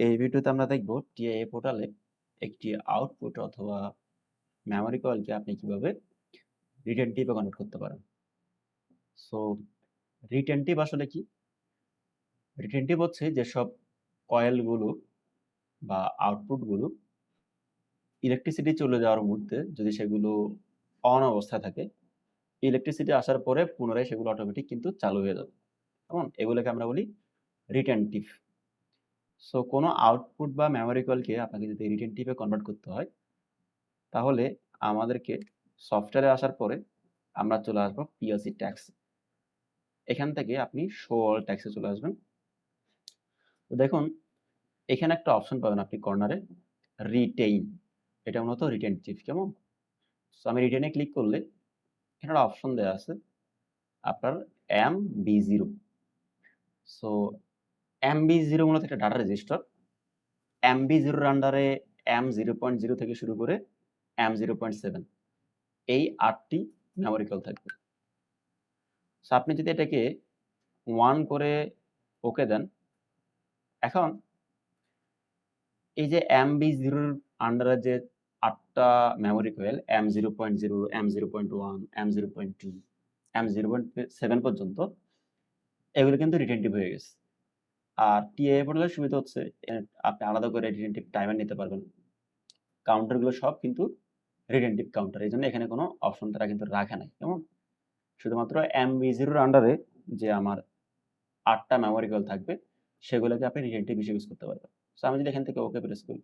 এই ভিডিওতে আমরা দেখব টিআইএ পোর্টালে একটি আউটপুট অথবা মেমোরি কয়েলকে আপনি কীভাবে রিটেনটিভে কনভার্ট করতে পারেন। সো রিটেনটিভ আসলে কি? রিটেনটিভ হচ্ছে যেসব কয়েলগুলো বা আউটপুটগুলো ইলেকট্রিসিটি চলে যাওয়ার মুহূর্তে যদি সেগুলো অন অবস্থায় থাকে ইলেকট্রিসিটি আসার পরে পুনরায় সেগুলো অটোমেটিক কিন্তু চালু হয়ে যাবে। কেমন? এগুলোকে আমরা বলি রিটেনটিভ সো কোনো আউটপুট বা মেমোরি কলকে আপনাকে যদি রিটেনটিভে কনভার্ট করতে হয়, তাহলে আমাদেরকে সফটওয়্যারে আসার পরে আমরা চলে আসব পিএলসি ট্যাক্স এখান থেকে আপনি শো অল ট্যাক্সে চলে আসবেন। তো দেখুন, এখানে একটা অপশন পাবেন আপনি কর্নারে রিটেইন এটা মূলত রিটেনটিভ কেমন? সো আমি রিটেনে ক্লিক করলে এখানে একটা অপশন দেওয়া আছে, আপনার M B zero so MB zero মূলত একটা ডাটা রেজিস্টার এমবি জিরোর আন্ডারে এম জিরো পয়েন্ট জিরো থেকে শুরু করে এম জিরো পয়েন্ট সেভেন এই আটটি মেমোরি কল থাকবে। সো আপনি যদি এটাকে ওয়ান করে ওকে দেন, এখন এই যে এম বি জিরোর আন্ডারে যে আটটা মেমোরি কোয়েল M zero point zero M zero point one M zero point two M zero point seven পর্যন্ত, এগুলো কিন্তু রিটেনটিভ হয়ে গেছে। আর টিএ পোর্টালের সুবিধা হচ্ছে আপনি আলাদা করে রিটেনটিভ টাইমার নিতে পারবেন। কাউন্টারগুলো সব কিন্তু রিটেনটিভ কাউন্টার এই জন্য এখানে কোনো অপশন তারা কিন্তু রাখে নাই, কেমন? শুধুমাত্র এম বি জিরোর আন্ডারে যে আমার আটটা মেমোরি কল থাকবে, সেগুলোকে আপনি রিটেনটিভ হিসেবে ইউজ করতে পারবেন। সো আমি যদি এখান থেকে ওকে প্রেস করি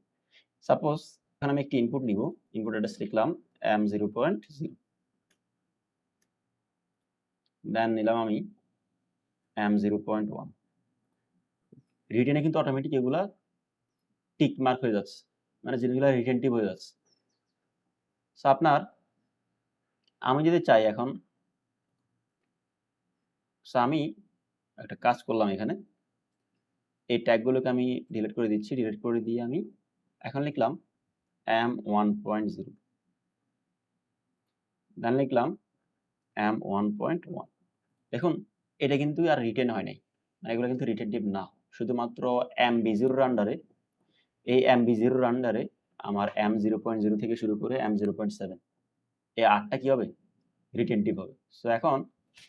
সাপোজ এখানে আমি একটি ইনপুট নিব ইনপুট অ্যাড্রেস লিখলাম M zero point zero then নিলাম আমি এম জিরো পয়েন্ট ওয়ান রিটেনে কিন্তু অটোমেটিক এগুলা টিক মার্ক হয়ে যাচ্ছে। মানে জিনিসগুলো রিটেনটিভ হয়ে যাচ্ছে। সো আপনার, আমি যদি চাই এখন সো আমি একটা কাজ করলাম এখানে। এই ট্যাগগুলোকে আমি ডিলিট করে দিচ্ছি। ডিলিট করে দিয়ে আমি এখন লিখলাম M one point zero then লিখলাম এম ওয়ান পয়েন্ট ওয়ান দেখুন, এটা কিন্তু আর রিটেন হয় নাই। মানে এগুলো কিন্তু রিটেনটিভ না। শুধুমাত্র এম বি জিরোর আন্ডারে এই এম বি জিরোর আন্ডারে আমার এম জিরো পয়েন্ট জিরো থেকে শুরু করে এম জিরো পয়েন্ট সেভেন এই আটটা কী হবে? রিটেনটিভ হবে। সো এখন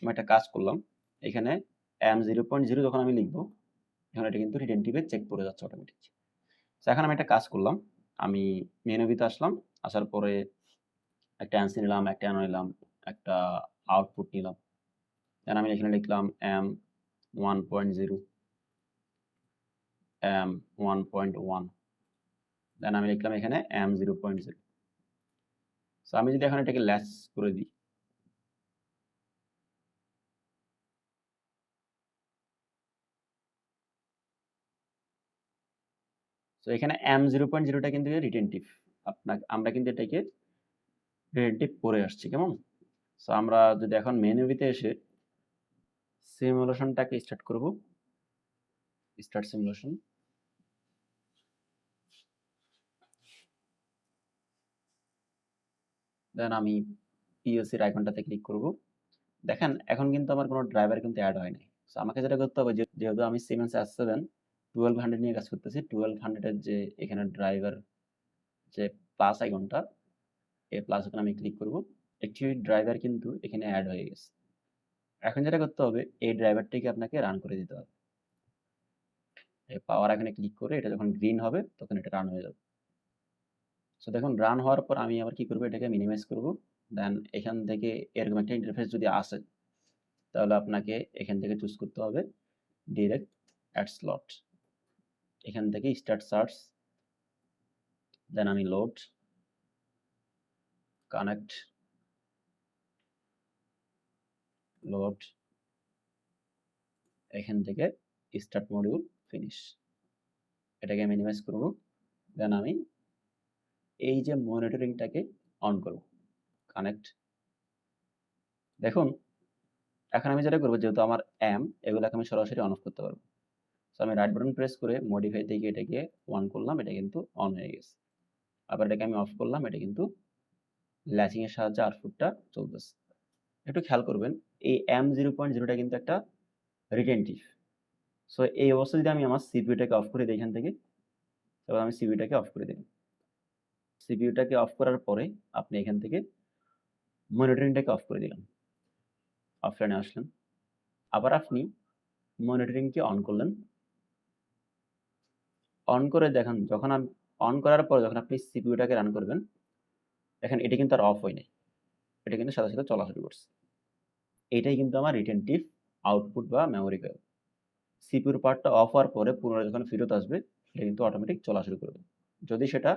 আমি একটা কাজ করলাম, এখানে এম জিরো পয়েন্ট জিরো যখন আমি লিখব, এখন এটা কিন্তু রিটেনটিভে চেক করে যাচ্ছে অটোমেটিক সো এখন আমি একটা কাজ করলাম, আমি মেনুবিতে আসলাম, আসার পরে একটা অ্যান্সি নিলাম, একটা অ্যানো নিলাম, একটা আউটপুট নিলাম। দেন আমি এখানে লিখলাম M one point zero M one point one then আমি লিখলাম এখানে এম জিরো পয়েন্ট জিরো আমি যদি এখন এটাকে ল্যাস করে দিই তো এখানে এম জিরো পয়েন্ট জিরোটা কিন্তু রিটেনটিভ আপনাকে, আমরা কিন্তু এটাকে রিটেনটিভ করে আসছি, কেমন? সো আমরা যদি এখন মেনুবিতে এসে সিমুলেশনটাকে স্টার্ট করব স্টার্ট সিমুলেশন দেন আমি পিএসসির আইকনটাতে ক্লিক করব। দেখেন, এখন কিন্তু আমার কোনো ড্রাইভার কিন্তু অ্যাড হয় নাই। সো আমাকে যেটা করতে হবে যেহেতু আমি Siemens S seven twelve hundred নিয়ে কাজ করতেছি টুয়েলভ হান্ড্রেডের যে, এখানে ড্রাইভার যে প্লাস আইকনটা এই প্লাস আইকন আমি ক্লিক করব। একটি ড্রাইভার কিন্তু এখানে অ্যাড হয়ে গেছে। এখন যেটা করতে হবে, এই ড্রাইভারটিকে আপনাকে রান করে দিতে হবে। পাওয়ার এখানে ক্লিক করে এটা যখন গ্রিন হবে, তখন এটা রান হয়ে যাবে। সো দেখুন রান হওয়ার পর আমি আবার কি করব? এটাকে মিনিমাইজ করব। দেন এখান থেকে এরকম একটা ইন্টারফেস যদি আসে, তাহলে আপনাকে এখান থেকে চুজ করতে হবে ডিরেক্ট অ্যাড স্লট এখান থেকে স্টার্ট সার্চ দেন আমি লোড কানেক্ট লোড এখান থেকে স্টার্ট মডিউল ফিনিশ এটাকে মিনিমাইজ করব। দেন আমি এই যে মনিটরিংটাকে অন করব। কানেক্ট দেখুন, এখন আমি যেটা করব, যেহেতু আমার এম এগুলোকে আমি সরাসরি অন অফ করতে পারব। সো আমি রাইট বাটন প্রেস করে মডিফাই থেকে এটাকে অন করলাম, এটা কিন্তু অন হয়ে গেছে। আবার এটাকে আমি অফ করলাম, এটা কিন্তু ল্যাচিং এর সাহায্যে আউটপুটটা চলতেছে। একটু খেয়াল করবেন, এই এম জিরো পয়েন্ট জিরোটা কিন্তু একটা রিটেনটিভ সো এই অবস্থা যদি আমি আমার সিপিউটাকে অফ করে দিই এখান থেকে তারপর আমি সিপিউটাকে অফ করে দিলাম। সিপিইউটাকে অফ করার পরে আপনি এখান থেকে মনিটরিংটাকে অফ করে দিলাম অফলাইনে আসলেন। আবার আপনি মনিটরিংকে অন করলেন। অন করে দেখেন, যখন অন করার পর যখন আপনি সিপিইউটাকে রান করবেন, দেখেন এটা কিন্তু আর অফ হয় নাই। এটা কিন্তু সাথে সাথে চলা শুরু করছে। এটাই কিন্তু আমার রিটেনটিভ আউটপুট বা মেমোরি কয়েল সিপিউর পার্টটা অফ হওয়ার পরে পুনরায় যখন ফেরত আসবে, সেটা কিন্তু অটোমেটিক চলা শুরু করবে। যদি সেটা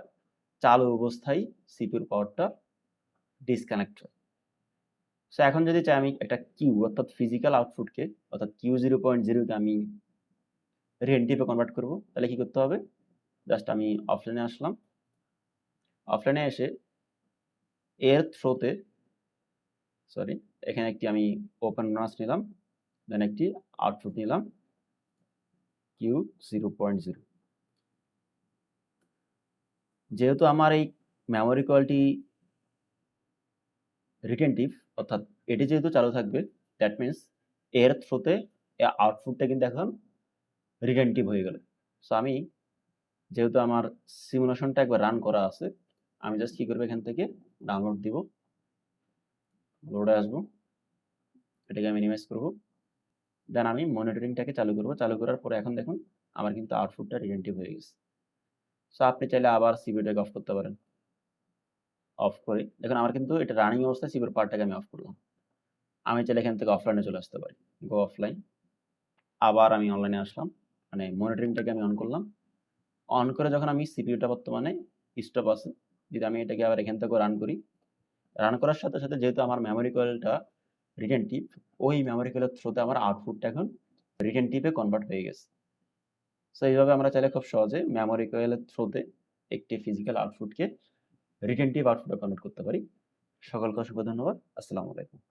চালু অবস্থায় সিপিউর পাওয়ারটা ডিসকানেক্ট হয়। সো এখন যদি চাই আমি একটা কিউ অর্থাৎ ফিজিক্যাল আউটপুটকে অর্থাৎ কিউ জিরো পয়েন্ট জিরোকে আমি রিয়েন্টিভে কনভার্ট করব, তাহলে কি করতে হবে? জাস্ট আমি অফলাইনে আসলাম। অফলাইনে এসে এর থ্রোতে সরি এখানে একটি আমি ওপেন নাস নিলাম দেন একটি আউটপুট নিলাম কিউ জিরো পয়েন্ট জিরো যেহেতু আমার এই মেমোরি কোয়ালিটি রিটেনটিভ অর্থাৎ এটি যেহেতু চালু থাকবে দ্যাট মিন্স এর থ্রুতে আউটপুটটা কিন্তু এখন রিটেনটিভ হয়ে গেল। সো আমি যেহেতু আমার সিমুলেশনটা একবার রান করা আছে, আমি জাস্ট কী করব এখান থেকে ডাউনলোড দিব। লোডে আসব। এটাকে আমি মিনিমাইজ করব। দেন আমি মনিটরিংটাকে চালু করব। চালু করার পরে এখন দেখুন, আমার কিন্তু আউটপুটটা রিটেনটিভ হয়ে গেছে। সো আপনি চাইলে আবার সিবিটাকে অফ করতে পারেন। অফ করে। দেখুন, আমার কিন্তু এটা রানিং অবস্থায় সিবির পার্টটাকে আমি অফ করলাম। আমি চাইলে এখান থেকে অফলাইনে চলে আসতে পারি। গো অফলাইন আবার আমি অনলাইনে আসলাম। মানে মনিটরিংটাকে আমি অন করলাম। অন করে যখন আমি সিপিইউটা বর্তমানে স্টপ আছে, যদি আমি এটাকে আবার এখান থেকে রান করি রান করার সাথে সাথে যেহেতু আমার মেমোরি কয়েলটা রিটেনটিভ ওই মেমোরি কয়েলের থ্রুতে আমার আউটপুটটা এখন রিটেন টিপে কনভার্ট হয়ে গেছে। সো এইভাবে আমরা চাইলে খুব সহজে মেমোরি কয়েলের থ্রুতে একটি ফিজিক্যাল আউটপুটকে রিটেনটিভ আউটপুটে কনভার্ট করতে পারি। সকলকে অসংখ্য ধন্যবাদ। আসসালামু আলাইকুম।